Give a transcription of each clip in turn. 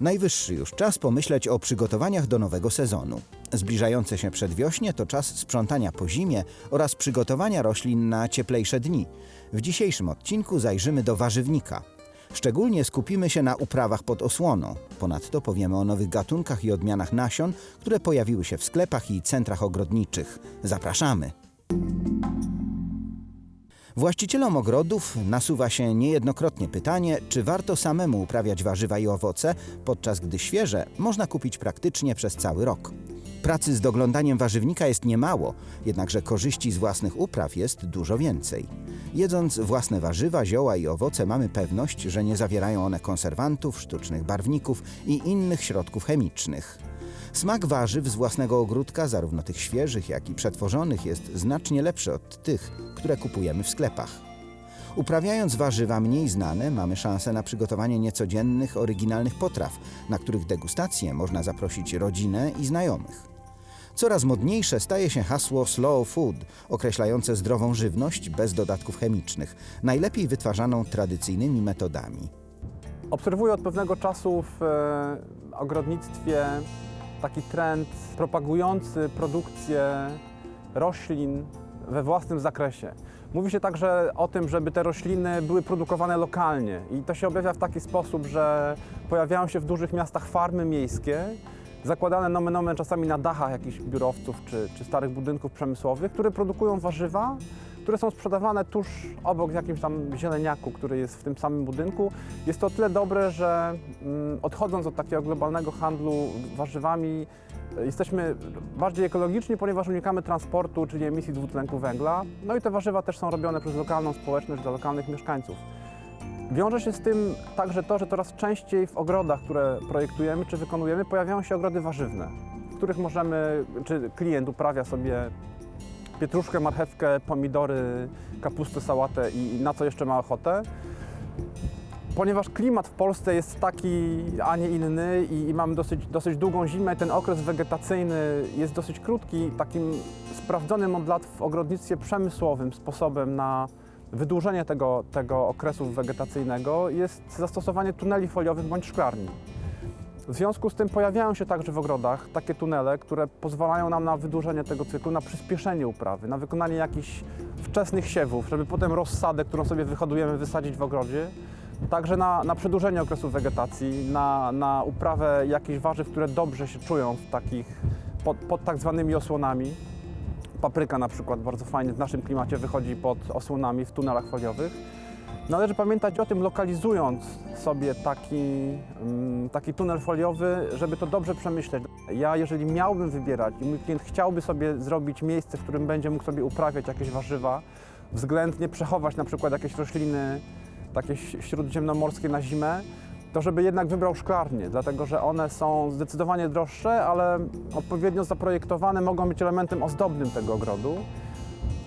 Najwyższy już czas pomyśleć o przygotowaniach do nowego sezonu. Zbliżające się przedwiośnie to czas sprzątania po zimie oraz przygotowania roślin na cieplejsze dni. W dzisiejszym odcinku zajrzymy do warzywnika. Szczególnie skupimy się na uprawach pod osłoną. Ponadto powiemy o nowych gatunkach i odmianach nasion, które pojawiły się w sklepach i centrach ogrodniczych. Zapraszamy! Właścicielom ogrodów nasuwa się niejednokrotnie pytanie, czy warto samemu uprawiać warzywa i owoce, podczas gdy świeże można kupić praktycznie przez cały rok. Pracy z doglądaniem warzywnika jest niemało, jednakże korzyści z własnych upraw jest dużo więcej. Jedząc własne warzywa, zioła i owoce mamy pewność, że nie zawierają one konserwantów, sztucznych barwników i innych środków chemicznych. Smak warzyw z własnego ogródka, zarówno tych świeżych, jak i przetworzonych, jest znacznie lepszy od tych, które kupujemy w sklepach. Uprawiając warzywa mniej znane, mamy szansę na przygotowanie niecodziennych, oryginalnych potraw, na których degustację można zaprosić rodzinę i znajomych. Coraz modniejsze staje się hasło slow food, określające zdrową żywność bez dodatków chemicznych, najlepiej wytwarzaną tradycyjnymi metodami. Obserwuję od pewnego czasu w e, ogrodnictwie taki trend propagujący produkcję roślin we własnym zakresie. Mówi się także o tym, żeby te rośliny były produkowane lokalnie i to się objawia w taki sposób, że pojawiają się w dużych miastach farmy miejskie, zakładane nomen omen czasami na dachach jakichś biurowców czy, czy starych budynków przemysłowych, które produkują warzywa, które są sprzedawane tuż obok jakimś tam zieleniaku, który jest w tym samym budynku. Jest to o tyle dobre, że mm, odchodząc od takiego globalnego handlu warzywami, e, jesteśmy bardziej ekologiczni, ponieważ unikamy transportu, czyli emisji dwutlenku węgla. No i te warzywa też są robione przez lokalną społeczność dla lokalnych mieszkańców. Wiąże się z tym także to, że coraz częściej w ogrodach, które projektujemy czy wykonujemy, pojawiają się ogrody warzywne, w których możemy, czy klient uprawia sobie pietruszkę, marchewkę, pomidory, kapustę, sałatę i na co jeszcze ma ochotę. Ponieważ klimat w Polsce jest taki, a nie inny i, i mamy dosyć, dosyć długą zimę, ten okres wegetacyjny jest dosyć krótki, takim sprawdzonym od lat w ogrodnictwie przemysłowym sposobem na wydłużenie tego, tego okresu wegetacyjnego jest zastosowanie tuneli foliowych bądź szklarni. W związku z tym pojawiają się także w ogrodach takie tunele, które pozwalają nam na wydłużenie tego cyklu, na przyspieszenie uprawy, na wykonanie jakichś wczesnych siewów, żeby potem rozsadę, którą sobie wyhodujemy, wysadzić w ogrodzie. Także na, na przedłużenie okresu wegetacji, na, na uprawę jakichś warzyw, które dobrze się czują w takich, pod, pod tak zwanymi osłonami. Papryka na przykład bardzo fajnie w naszym klimacie wychodzi pod osłonami w tunelach foliowych. Należy pamiętać o tym, lokalizując sobie taki, mm, taki tunel foliowy, żeby to dobrze przemyśleć. Ja, jeżeli miałbym wybierać i mój klient chciałby sobie zrobić miejsce, w którym będzie mógł sobie uprawiać jakieś warzywa, względnie przechować na przykład jakieś rośliny takie śródziemnomorskie na zimę, to żeby jednak wybrał szklarnie, dlatego że one są zdecydowanie droższe, ale odpowiednio zaprojektowane mogą być elementem ozdobnym tego ogrodu.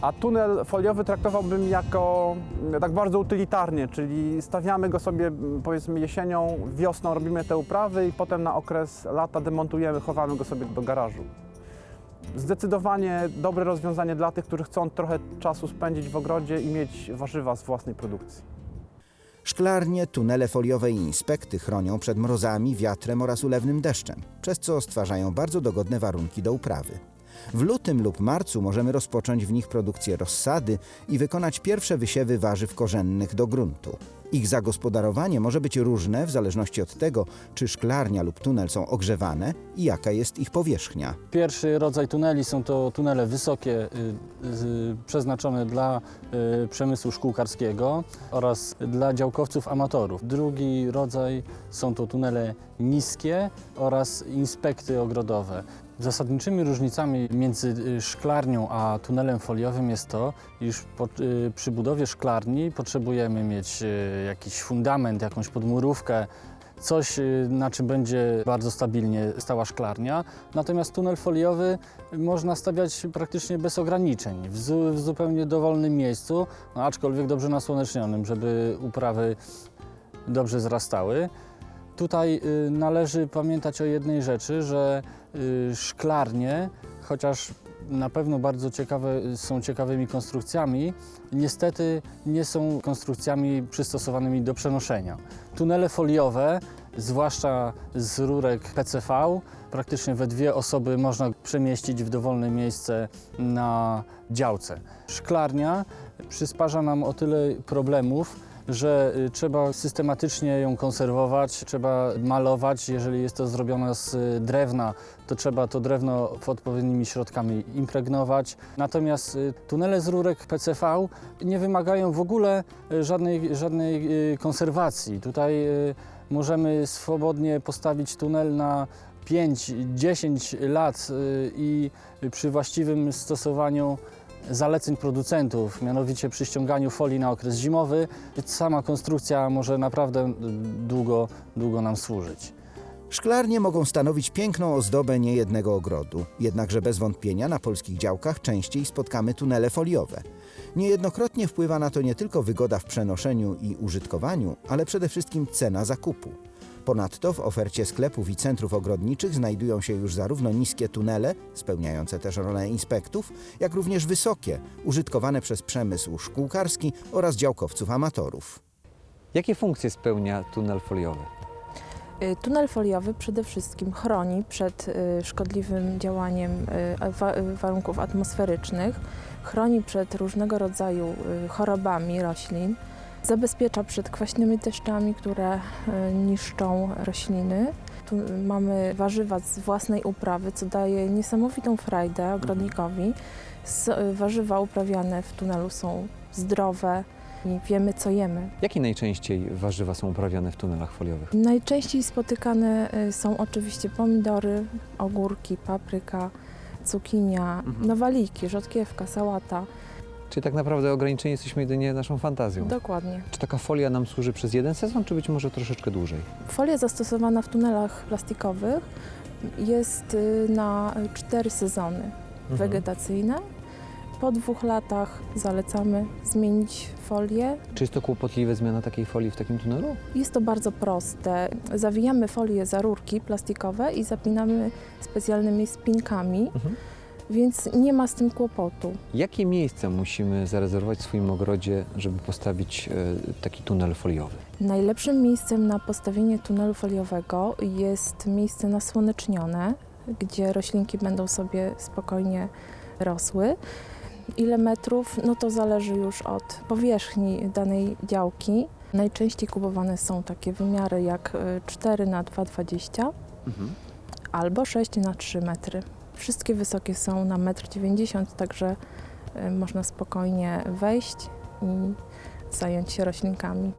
A tunel foliowy traktowałbym jako mm, tak bardzo utylitarnie, czyli stawiamy go sobie mm, powiedzmy jesienią, wiosną robimy te uprawy i potem na okres lata demontujemy, chowamy go sobie do garażu. Zdecydowanie dobre rozwiązanie dla tych, którzy chcą trochę czasu spędzić w ogrodzie i mieć warzywa z własnej produkcji. Szklarnie, tunele foliowe i inspekty chronią przed mrozami, wiatrem oraz ulewnym deszczem, przez co stwarzają bardzo dogodne warunki do uprawy. W lutym lub marcu możemy rozpocząć w nich produkcję rozsady i wykonać pierwsze wysiewy warzyw korzennych do gruntu. Ich zagospodarowanie może być różne w zależności od tego, czy szklarnia lub tunel są ogrzewane i jaka jest ich powierzchnia. Pierwszy rodzaj tuneli są to tunele wysokie, y, y, przeznaczone dla y, przemysłu szkółkarskiego oraz dla działkowców amatorów. Drugi rodzaj są to tunele niskie oraz inspekty ogrodowe. Zasadniczymi różnicami między y, szklarnią a tunelem foliowym jest to, iż po, y, przy budowie szklarni potrzebujemy mieć y, jakiś fundament, jakąś podmurówkę, coś, na czym będzie bardzo stabilnie stała szklarnia. Natomiast tunel foliowy można stawiać praktycznie bez ograniczeń, w, zu, w zupełnie dowolnym miejscu, no, aczkolwiek dobrze nasłonecznionym, żeby uprawy dobrze zrastały. Tutaj y, należy pamiętać o jednej rzeczy, że y, szklarnie, chociaż na pewno bardzo ciekawe, są ciekawymi konstrukcjami, niestety nie są konstrukcjami przystosowanymi do przenoszenia. Tunele foliowe zwłaszcza z rurek PCV. Praktycznie we dwie osoby można przemieścić w dowolne miejsce na działce. Szklarnia przysparza nam o tyle problemów, że y, trzeba systematycznie ją konserwować, trzeba malować. Jeżeli jest to zrobione z y, drewna, to trzeba to drewno odpowiednimi środkami impregnować. Natomiast y, tunele z rurek PCV nie wymagają w ogóle żadnej, żadnej konserwacji. Tutaj możemy swobodnie postawić tunel na 5-10 lat i przy właściwym stosowaniu zaleceń producentów, mianowicie przy ściąganiu folii na okres zimowy, sama konstrukcja może naprawdę długo, długo nam służyć. Szklarnie mogą stanowić piękną ozdobę niejednego ogrodu, jednakże bez wątpienia na polskich działkach częściej spotkamy tunele foliowe. Niejednokrotnie wpływa na to nie tylko wygoda w przenoszeniu i użytkowaniu, ale przede wszystkim cena zakupu. Ponadto w ofercie sklepów i centrów ogrodniczych znajdują się już zarówno niskie tunele, spełniające też rolę inspektów, jak również wysokie, użytkowane przez przemysł szkółkarski oraz działkowców amatorów. Jakie funkcje spełnia tunel foliowy? Y, Tunel foliowy przede wszystkim chroni przed y, szkodliwym działaniem y, wa- warunków atmosferycznych, chroni przed różnego rodzaju chorobami roślin, zabezpiecza przed kwaśnymi deszczami, które y, niszczą rośliny. Tu mamy warzywa z własnej uprawy, co daje niesamowitą frajdę ogrodnikowi. S- y, Warzywa uprawiane w tunelu są zdrowe i wiemy, co jemy. Jakie najczęściej warzywa są uprawiane w tunelach foliowych? Najczęściej spotykane y, są oczywiście pomidory, ogórki, papryka, cukinia, Mhm. nowaliki, rzodkiewka, sałata. Czy tak naprawdę ograniczeni jesteśmy jedynie naszą fantazją? Dokładnie. Czy taka folia nam służy przez jeden sezon, czy być może troszeczkę dłużej? Folia zastosowana w tunelach plastikowych jest y, na cztery sezony Mhm. wegetacyjne. Po dwóch latach zalecamy zmienić folię. Czy jest to kłopotliwe zmiana takiej folii w takim tunelu? Jest to bardzo proste. Zawijamy folię za rurki plastikowe i zapinamy specjalnymi spinkami, Mhm. Więc nie ma z tym kłopotu. Jakie miejsce musimy zarezerwować w swoim ogrodzie, żeby postawić e, taki tunel foliowy? Najlepszym miejscem na postawienie tunelu foliowego jest miejsce nasłonecznione, gdzie roślinki będą sobie spokojnie rosły. Ile metrów, no to zależy już od powierzchni danej działki. Najczęściej kupowane są takie wymiary jak y, 4 na 2,20 albo 6 na 3 metry. Wszystkie wysokie są na 1,90 m, także y, można spokojnie wejść i zająć się roślinkami.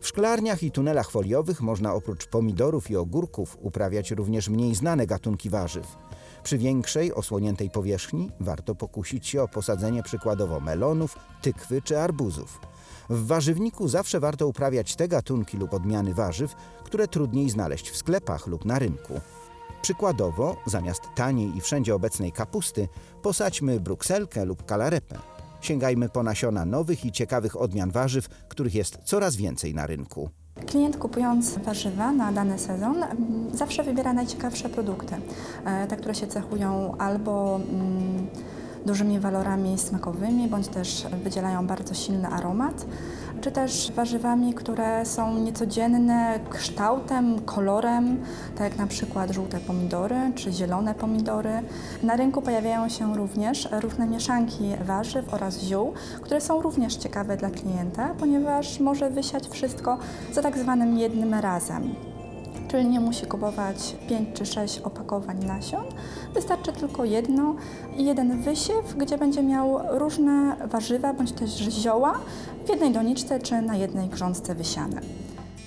W szklarniach i tunelach foliowych można oprócz pomidorów i ogórków uprawiać również mniej znane gatunki warzyw. Przy większej, osłoniętej powierzchni warto pokusić się o posadzenie przykładowo melonów, tykwy czy arbuzów. W warzywniku zawsze warto uprawiać te gatunki lub odmiany warzyw, które trudniej znaleźć w sklepach lub na rynku. Przykładowo, zamiast taniej i wszędzie obecnej kapusty, posadźmy brukselkę lub kalarepę. Sięgajmy po nasiona nowych i ciekawych odmian warzyw, których jest coraz więcej na rynku. Klient kupując warzywa na dany sezon mm, zawsze wybiera najciekawsze produkty, e, te, które się cechują albo mm, dużymi walorami smakowymi, bądź też wydzielają bardzo silny aromat, czy też warzywami, które są niecodzienne kształtem, kolorem, tak jak na przykład żółte pomidory czy zielone pomidory. Na rynku pojawiają się również różne mieszanki warzyw oraz ziół, które są również ciekawe dla klienta, ponieważ może wysiać wszystko za tak zwanym jednym razem. Czyli nie musi kupować 5 czy 6 opakowań nasion, wystarczy tylko jedno i jeden wysiew, gdzie będzie miał różne warzywa bądź też zioła w jednej doniczce czy na jednej grządce wysiane.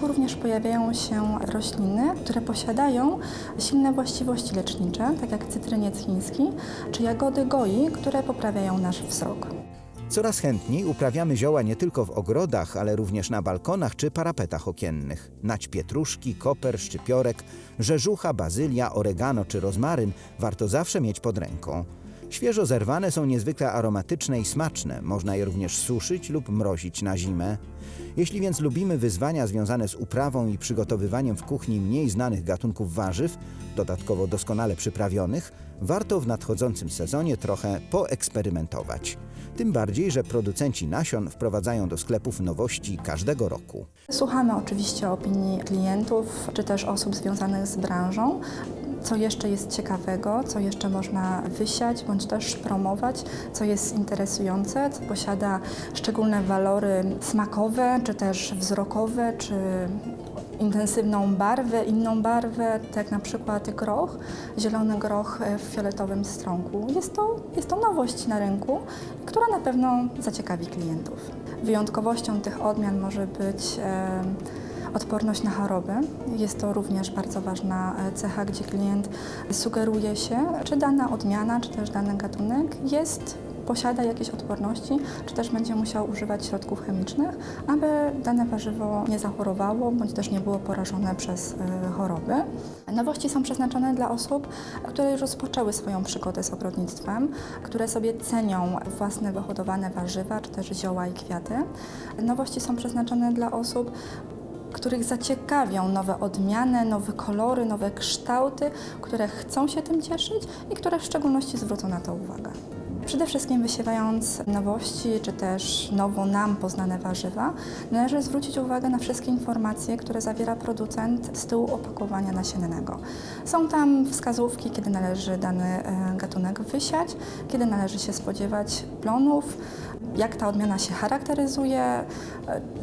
Również pojawiają się rośliny, które posiadają silne właściwości lecznicze, tak jak cytryniec chiński czy jagody goi, które poprawiają nasz wzrok. Coraz chętniej uprawiamy zioła nie tylko w ogrodach, ale również na balkonach czy parapetach okiennych. Nać pietruszki, koper, szczypiorek, rzeżucha, bazylia, oregano czy rozmaryn warto zawsze mieć pod ręką. Świeżo zerwane są niezwykle aromatyczne i smaczne. Można je również suszyć lub mrozić na zimę. Jeśli więc lubimy wyzwania związane z uprawą i przygotowywaniem w kuchni mniej znanych gatunków warzyw, dodatkowo doskonale przyprawionych, warto w nadchodzącym sezonie trochę poeksperymentować. Tym bardziej, że producenci nasion wprowadzają do sklepów nowości każdego roku. Słuchamy oczywiście opinii klientów czy też osób związanych z branżą. Co jeszcze jest ciekawego, co jeszcze można wysiać bądź też promować, co jest interesujące, co posiada szczególne walory smakowe, czy też wzrokowe, czy intensywną barwę, inną barwę, tak na przykład groch, zielony groch w fioletowym strąku. Jest to, jest to nowość na rynku, która na pewno zaciekawi klientów. Wyjątkowością tych odmian może być e, odporność na choroby. Jest to również bardzo ważna e, cecha, gdzie klient sugeruje się, czy dana odmiana, czy też dany gatunek jest posiada jakieś odporności, czy też będzie musiał używać środków chemicznych, aby dane warzywo nie zachorowało, bądź też nie było porażone przez e, choroby. Nowości są przeznaczone dla osób, które już rozpoczęły swoją przygodę z ogrodnictwem, które sobie cenią własne wyhodowane warzywa, czy też zioła i kwiaty. Nowości są przeznaczone dla osób, których zaciekawią nowe odmiany, nowe kolory, nowe kształty, które chcą się tym cieszyć i które w szczególności zwrócą na to uwagę. Przede wszystkim wysiewając nowości, czy też nowo nam poznane warzywa, należy zwrócić uwagę na wszystkie informacje, które zawiera producent z tyłu opakowania nasiennego. Są tam wskazówki, kiedy należy dany e, gatunek wysiać, kiedy należy się spodziewać plonów, jak ta odmiana się charakteryzuje, e,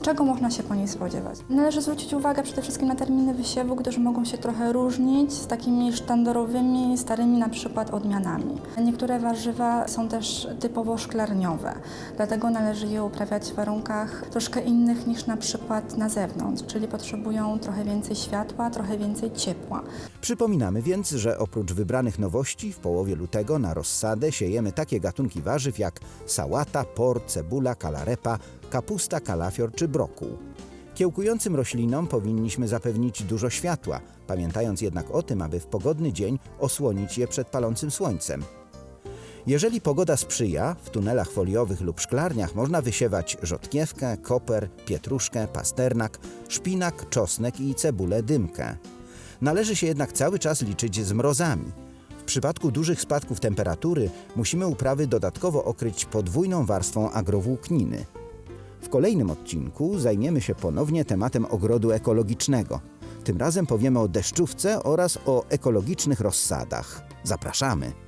czego można się po niej spodziewać. Należy zwrócić uwagę przede wszystkim na terminy wysiewu, gdyż mogą się trochę różnić z takimi sztandarowymi, starymi na przykład odmianami. Niektóre warzywa są też typowo szklarniowe, dlatego należy je uprawiać w warunkach troszkę innych niż na przykład na zewnątrz, czyli potrzebują trochę więcej światła, trochę więcej ciepła. Przypominamy więc, że oprócz wybranych nowości w połowie lutego na rozsadę siejemy takie gatunki warzyw jak sałata, por, cebula, kalarepa, kapusta, kalafior czy brokuł. Kiełkującym roślinom powinniśmy zapewnić dużo światła, pamiętając jednak o tym, aby w pogodny dzień osłonić je przed palącym słońcem. Jeżeli pogoda sprzyja, w tunelach foliowych lub szklarniach można wysiewać rzodkiewkę, koper, pietruszkę, pasternak, szpinak, czosnek i cebulę dymkę. Należy się jednak cały czas liczyć z mrozami. Przypadku dużych spadków temperatury musimy uprawy dodatkowo okryć podwójną warstwą agrowłókniny. W kolejnym odcinku zajmiemy się ponownie tematem ogrodu ekologicznego. Tym razem powiemy o deszczówce oraz o ekologicznych rozsadach. Zapraszamy!